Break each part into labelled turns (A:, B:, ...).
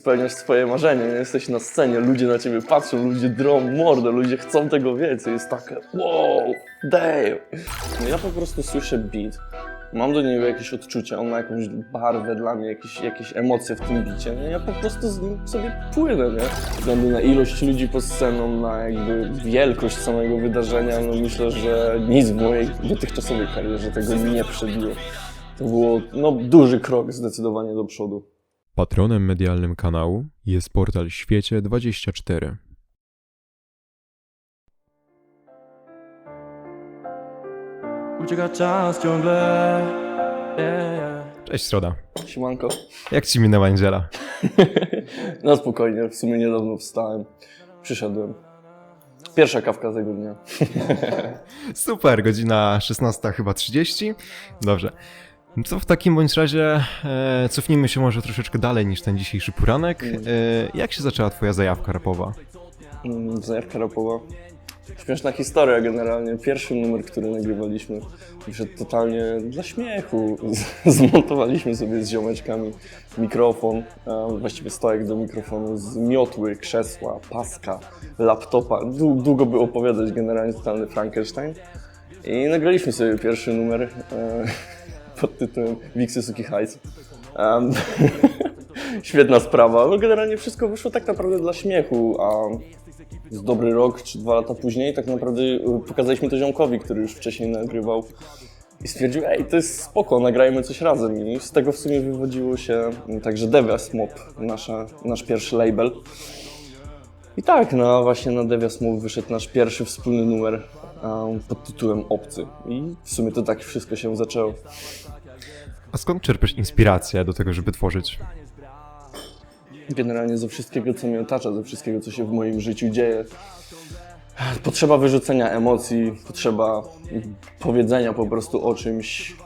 A: spełniasz swoje marzenie, nie? jesteś na scenie, ludzie na ciebie patrzą, ludzie drą mordę, ludzie chcą tego więcej, jest takie wow, damn. No ja po prostu słyszę beat, mam do niego jakieś odczucie, on ma jakąś barwę dla mnie, jakieś, jakieś emocje w tym bicie, nie? ja po prostu z nim sobie płynę, nie? Ze względu na ilość ludzi pod sceną, na jakby wielkość samego wydarzenia, no myślę, że nic w mojej dotychczasowej karierze tego nie przebiło. To było no, duży krok zdecydowanie do przodu.
B: Patronem medialnym kanału jest portal Świecie24.
C: Ucieka czas ciągle yeah.
B: Cześć Sroda.
A: Siemanko.
B: Jak ci minęła niedziela?
A: No spokojnie, w sumie niedawno wstałem. Przyszedłem. Pierwsza kawka tego dnia.
B: Super, godzina 16 chyba 30. Dobrze. Co w takim bądź razie e, cofnijmy się może troszeczkę dalej niż ten dzisiejszy poranek. E, jak się zaczęła twoja zajawka rapowa?
A: Mm, Zajawka rapowa. Śmieszna historia generalnie. Pierwszy numer, który nagrywaliśmy, wyszedł totalnie dla śmiechu. Zmontowaliśmy sobie z ziomeczkami mikrofon, właściwie stojak do mikrofonu z miotły, krzesła, paska, laptopa. Dłu- Długo by opowiadać generalnie totalny Frankenstein. I nagraliśmy sobie pierwszy numer e, pod tytułem Wiksy Suki Hajs. Em, Świetna sprawa. No generalnie wszystko wyszło tak naprawdę dla śmiechu, a z dobry rok czy dwa lata później tak naprawdę y, pokazaliśmy to ziomkowi, który już wcześniej nagrywał i stwierdził, ej, to jest spoko, nagrajmy coś razem i z tego w sumie wywodziło się także Devias Mob, nasza, nasz pierwszy label. I tak, no właśnie na Devias Mob wyszedł nasz pierwszy wspólny numer um, pod tytułem Obcy i w sumie to tak wszystko się zaczęło.
B: A skąd czerpiesz inspirację do tego, żeby tworzyć?
A: generalnie ze wszystkiego, co mnie otacza, ze wszystkiego, co się w moim życiu dzieje. Potrzeba wyrzucenia emocji, potrzeba powiedzenia po prostu o czymś.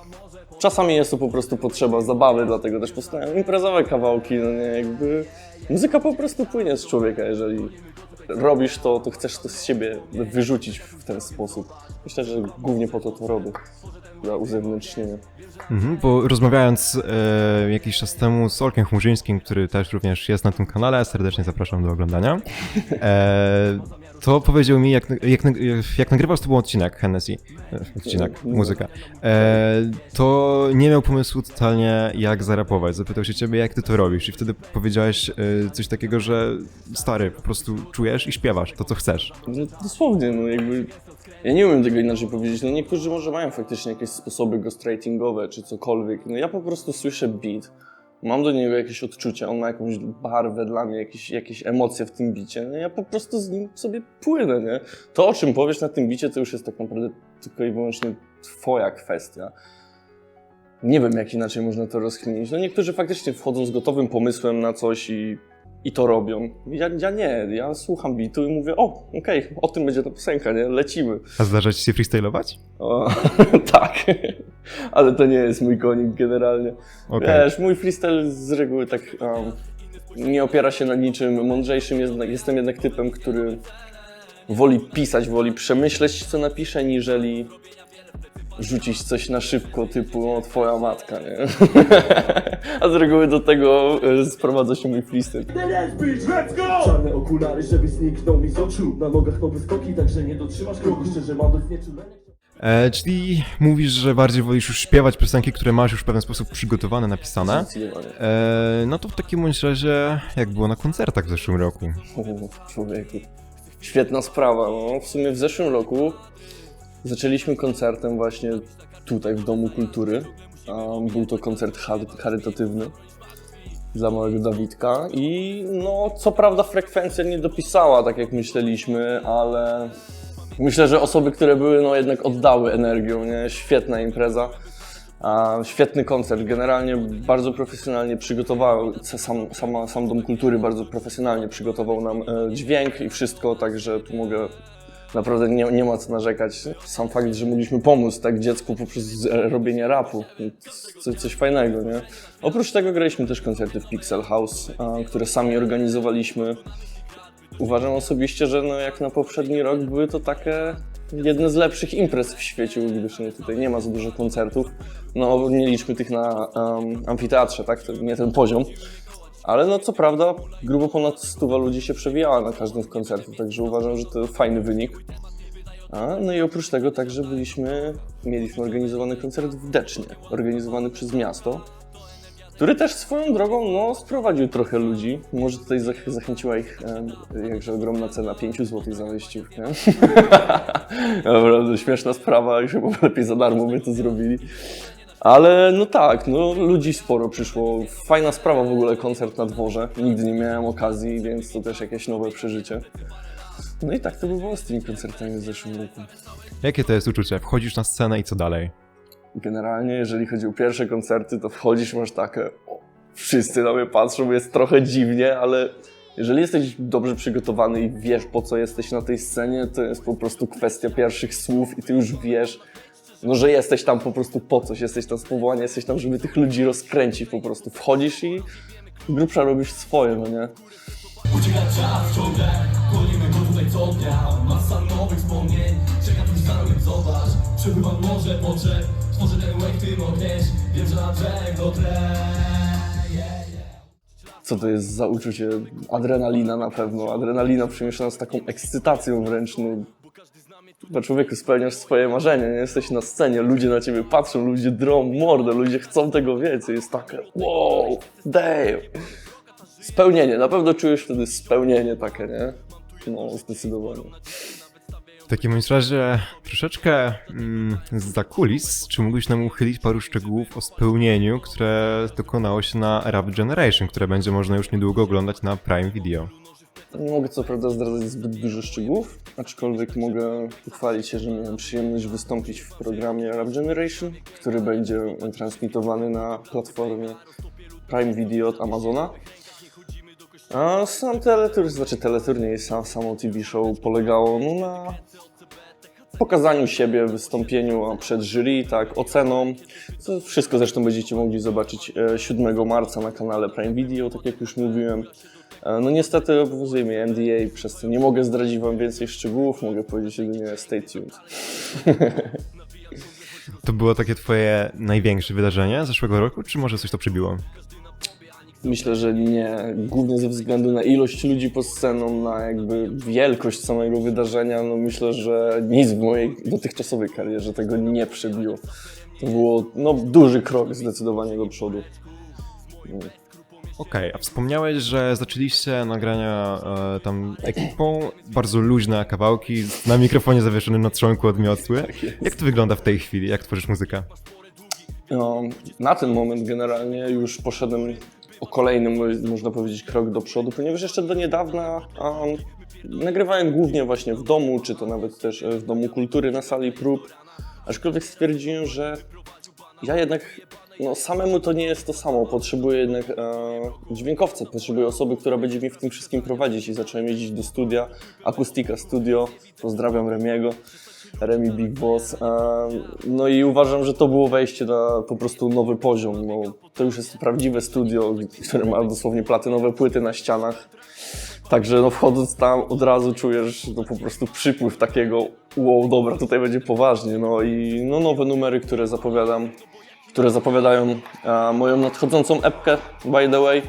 A: Czasami jest to po prostu potrzeba zabawy, dlatego też powstają imprezowe kawałki, no nie, jakby muzyka po prostu płynie z człowieka, jeżeli robisz to, to chcesz to z siebie wyrzucić w ten sposób. Myślę, że głównie po to to robię, dla uzewnętrznienia.
B: Mhm, bo rozmawiając e, jakiś czas temu z Olkiem Chmurzyńskim, który też również jest na tym kanale, serdecznie zapraszam do oglądania, e, to powiedział mi, jak, jak, jak nagrywał z tobą odcinek Hennessy, e, odcinek, muzyka, e, to nie miał pomysłu totalnie jak zarapować. Zapytał się ciebie, jak ty to robisz i wtedy powiedziałeś e, coś takiego, że stary, po prostu czujesz i śpiewasz to, co chcesz.
A: No, dosłownie, no jakby. Ja nie umiem tego inaczej powiedzieć. No niektórzy może mają faktycznie jakieś sposoby ghostwritingowe czy cokolwiek. No ja po prostu słyszę beat, mam do niego jakieś odczucia, on ma jakąś barwę dla mnie, jakieś, jakieś emocje w tym bicie. No ja po prostu z nim sobie płynę, nie? To, o czym powiesz na tym bicie, to już jest tak naprawdę tylko i wyłącznie twoja kwestia. Nie wiem, jak inaczej można to rozkminić. No niektórzy faktycznie wchodzą z gotowym pomysłem na coś i i to robią. Ja, ja nie, ja słucham bitu i mówię, o, okej, o tym będzie ta piosenka, nie? Lecimy.
B: A zdarza ci się freestylować?
A: O, tak, ale to nie jest mój konik generalnie.
B: Okej.
A: Wiesz, mój freestyle z reguły tak um, nie opiera się na niczym mądrzejszym, jestem jednak typem, który woli pisać, woli przemyśleć, co napisze, niżeli rzucić coś na szybko, typu o, twoja matka, nie? A z reguły do tego e, sprowadza się mój freestyle.
D: Czarne okulary, żeby zniknął mi z oczu Na nogach nowe skoki, także nie dotrzymasz kroku Szczerze mówiąc nieczulenie
B: E, czyli mówisz, że bardziej wolisz już śpiewać piosenki, które masz już w pewien sposób przygotowane, napisane.
A: Zdecydowanie.
B: E, no to w takim bądź razie, jak było na koncertach w zeszłym roku?
A: O, człowieku. Świetna sprawa. No. W sumie w zeszłym roku zaczęliśmy koncertem właśnie tutaj w Domu Kultury. Um, był to koncert chary- charytatywny dla małego Dawidka i no co prawda frekwencja nie dopisała tak jak myśleliśmy, ale myślę, że osoby, które były no jednak oddały energią, nie? Świetna impreza. A, świetny koncert. Generalnie bardzo profesjonalnie przygotował, sam, sama, sam Dom Kultury bardzo profesjonalnie przygotował nam e, dźwięk i wszystko, także tu mogę, naprawdę nie, nie ma co narzekać. Sam fakt, że mogliśmy pomóc tak dziecku poprzez e, robienie rapu, coś, coś fajnego, nie? Oprócz tego graliśmy też koncerty w Pixel House, a, które sami organizowaliśmy. Uważam osobiście, że no jak na poprzedni rok były to takie jedne z lepszych imprez w świecie, gdyż no tutaj nie ma za dużo koncertów. No nie liczmy tych na um, amfiteatrze, tak? Nie ten poziom. Ale no co prawda, grubo ponad 100 ludzi się przewijała na każdym z koncertów, także uważam, że to fajny wynik. A, no i oprócz tego także byliśmy, mieliśmy organizowany koncert w Decznie, organizowany przez miasto, który też swoją drogą no, sprowadził trochę ludzi. Może tutaj zach- zachęciła ich e, jakże ogromna cena 5 zł za wejściówkę. Naprawdę śmieszna sprawa i chyba lepiej za darmo by to zrobili. Ale no tak, no ludzi sporo przyszło. Fajna sprawa w ogóle koncert na dworze. Nigdy nie miałem okazji, więc to też jakieś nowe przeżycie. No i tak to by było z tymi koncertami w zeszłym roku.
B: Jakie to jest uczucie? Wchodzisz na scenę i co dalej?
A: Generalnie, jeżeli chodzi o pierwsze koncerty, to wchodzisz, masz takie, o, wszyscy na mnie patrzą, jest trochę dziwnie, ale jeżeli jesteś dobrze przygotowany i wiesz, po co jesteś na tej scenie, to jest po prostu kwestia pierwszych słów i ty już wiesz, no, że jesteś tam po prostu po coś, jesteś tam z powołania, jesteś tam, żeby tych ludzi rozkręcić po prostu. Wchodzisz i grubsza robisz swoje, no nie?
E: Ucieka czas ciągle, gonimy go tutaj co dnia Masa nowych wspomnień, czeka tuż za zobacz Przepływam morze potrzeb, tworzę ten łek, Wiem, że na brzeg
A: co to jest za uczucie. Adrenalina na pewno. Adrenalina przemieszana z taką ekscytacją wręcz. No, dla człowieku spełniasz swoje marzenie, nie? jesteś na scenie, ludzie na ciebie patrzą, ludzie drą mordę, ludzie chcą tego więcej. Jest takie wow, damn. Spełnienie, na pewno czujesz wtedy spełnienie takie, nie? No, zdecydowanie.
B: Takim razie troszeczkę mm, za kulis, czy mógłbyś nam uchylić paru szczegółów o spełnieniu, które dokonało się na Rap Generation, które będzie można już niedługo oglądać na Prime Video?
A: Nie mogę co prawda zdradzać zbyt dużo szczegółów, aczkolwiek mogę pochwalić się, że miałem przyjemność wystąpić w programie Rap Generation, który będzie transmitowany na platformie Prime Video od Amazona. A sam teleturniej, znaczy teleturniej, sam, samo TV show polegało no, na pokazaniu siebie, wystąpieniu przed jury, tak, oceną. To wszystko zresztą będziecie mogli zobaczyć e, 7 marca na kanale Prime Video, tak jak już mówiłem. E, No niestety obowiązuje mnie NDA, przez to nie mogę zdradzić Wam więcej szczegółów, mogę powiedzieć jedynie stay tuned.
B: To było takie twoje największe wydarzenie zeszłego roku, czy może coś to przybiło?
A: Myślę, że nie, głównie ze względu na ilość ludzi pod sceną, na jakby wielkość samego wydarzenia, no myślę, że nic w mojej dotychczasowej karierze tego nie przebiło. To było no, duży krok zdecydowanie do przodu.
B: Okej, a wspomniałeś, że zaczęliście nagrania e, tam ekipą, bardzo luźne kawałki, na mikrofonie zawieszonym na trzonku odmiotły.
A: Tak.
B: Jak to wygląda w tej chwili? Jak tworzysz muzykę?
A: No, na ten moment generalnie już poszedłem o kolejny, mo- można powiedzieć, krok do przodu, ponieważ jeszcze do niedawna um, nagrywałem głównie właśnie w domu, czy to nawet też e, w Domu Kultury na sali prób, aczkolwiek stwierdziłem, że ja jednak no, samemu to nie jest to samo. Potrzebuję jednak e, dźwiękowca, potrzebuję osoby, która będzie mi w tym wszystkim prowadzić i zacząłem jeździć do studia, Akustika Studio, pozdrawiam Remiego. Remi Big Boss. E, No i uważam, że to było wejście na po prostu nowy poziom. No, to już jest prawdziwe studio, które ma dosłownie platynowe płyty na ścianach. Także no, wchodząc tam od razu czujesz no, po prostu przypływ takiego wow, dobra, tutaj będzie poważnie. No i no, nowe numery, które zapowiadam, które zapowiadają e, moją nadchodzącą epkę, by the way.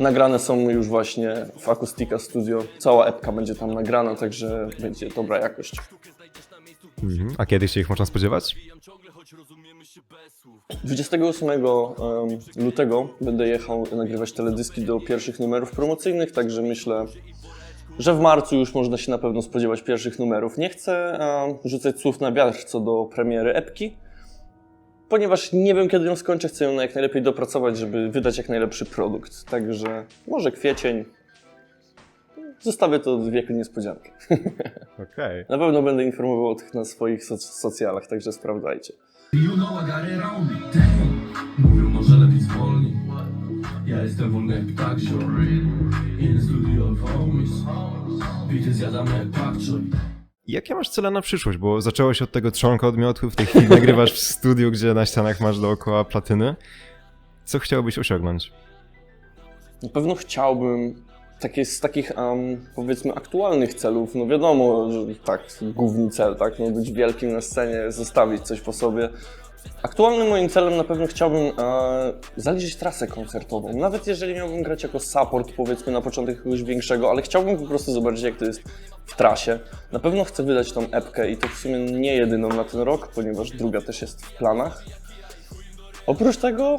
A: Nagrane są już właśnie w Akustika Studio. Cała epka będzie tam nagrana, także będzie dobra jakość.
B: Mhm. A kiedy się ich można spodziewać?
A: 28 em, lutego będę jechał nagrywać teledyski do pierwszych numerów promocyjnych, także myślę, że w marcu już można się na pewno spodziewać pierwszych numerów. Nie chcę rzucać słów na wiatr co do premiery epki, ponieważ nie wiem kiedy ją skończę, chcę ją jak najlepiej dopracować, żeby wydać jak najlepszy produkt. Także może kwiecień. Zostawię to w wieku niespodzianki.
B: Okej.
A: Na pewno będę informował o tych na swoich soc- socjalach, także sprawdzajcie.
E: You know I got it on me, damn Mówią może lepiej zwolnij Ja jestem wolny jak ptak, In studio of homies Bity zjadam jak pak
B: Jakie masz cele na przyszłość? Bo zaczęło się od tego trzonka odmiotły, w tej chwili nagrywasz w studiu, gdzie na ścianach masz dookoła platyny. Co chciałbyś osiągnąć?
A: Na pewno chciałbym takie, z takich em, powiedzmy aktualnych celów, no wiadomo, że tak, główny cel, tak, no być wielkim na scenie, zostawić coś po sobie. Aktualnym moim celem na pewno chciałbym e, zaliczyć trasę koncertową. Nawet jeżeli miałbym grać jako support, powiedzmy na początek kogoś większego, ale chciałbym po prostu zobaczyć, jak to jest w trasie. Na pewno chcę wydać tą epkę i to w sumie nie jedyną na ten rok, ponieważ druga też jest w planach. Oprócz tego.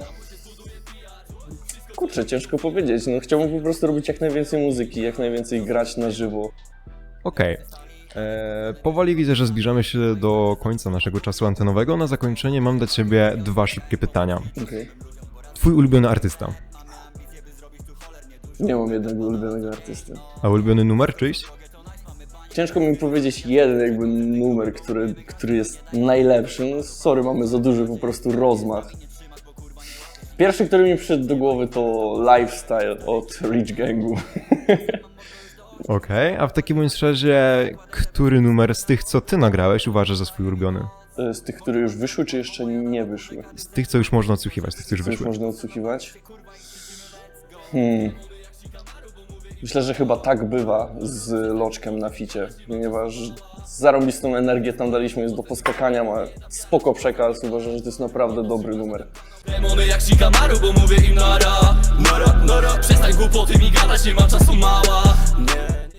A: Kurczę, ciężko powiedzieć. No, chciałbym po prostu robić jak najwięcej muzyki, jak najwięcej grać na żywo.
B: Okej. Eee, Powoli widzę, że zbliżamy się do końca naszego czasu antenowego. Na zakończenie mam dla ciebie dwa szybkie pytania.
A: Okay.
B: Twój ulubiony artysta,
A: Nie mam jednego ulubionego artysty.
B: a ulubiony numer czyjś?
A: Ciężko mi powiedzieć jeden jakby numer, który, który jest najlepszy. No sorry, mamy za duży po prostu rozmach. Pierwszy, który mi przyszedł do głowy to Lifestyle od Rich Gangu.
B: Okej, a w takim bądź razie, który numer z tych, co ty nagrałeś, uważasz za swój ulubiony?
A: Z tych, które już wyszły, czy jeszcze nie wyszły?
B: Z tych, co już można odsłuchiwać, z tych, co już
A: Co już
B: wyszły.
A: można odsłuchiwać? Hmm. Myślę, że chyba tak bywa z Loczkiem na ficie, ponieważ zarąbistą energię tam daliśmy, jest do poskakania, ma spoko przekaz, uważam, że to jest naprawdę dobry numer.
E: Demony jak Shikamaru, bo mówię im nara Nara, nara Przestań głupoty mi gadać, nie ma czasu mała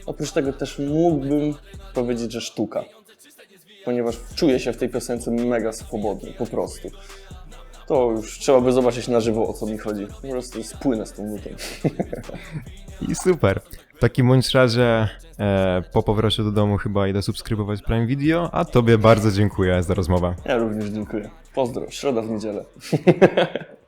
A: Oprócz tego też mógłbym powiedzieć, że sztuka, ponieważ czuję się w tej piosence mega swobodnie, po prostu. To już trzeba by zobaczyć na żywo, o co mi chodzi. Po prostu spłynę z tą nutą.
B: I super. W takim bądź razie, e, po powrocie do domu chyba idę subskrybować Prime Video, a tobie bardzo dziękuję za rozmowę.
A: Ja również dziękuję. Pozdro, środa w niedzielę.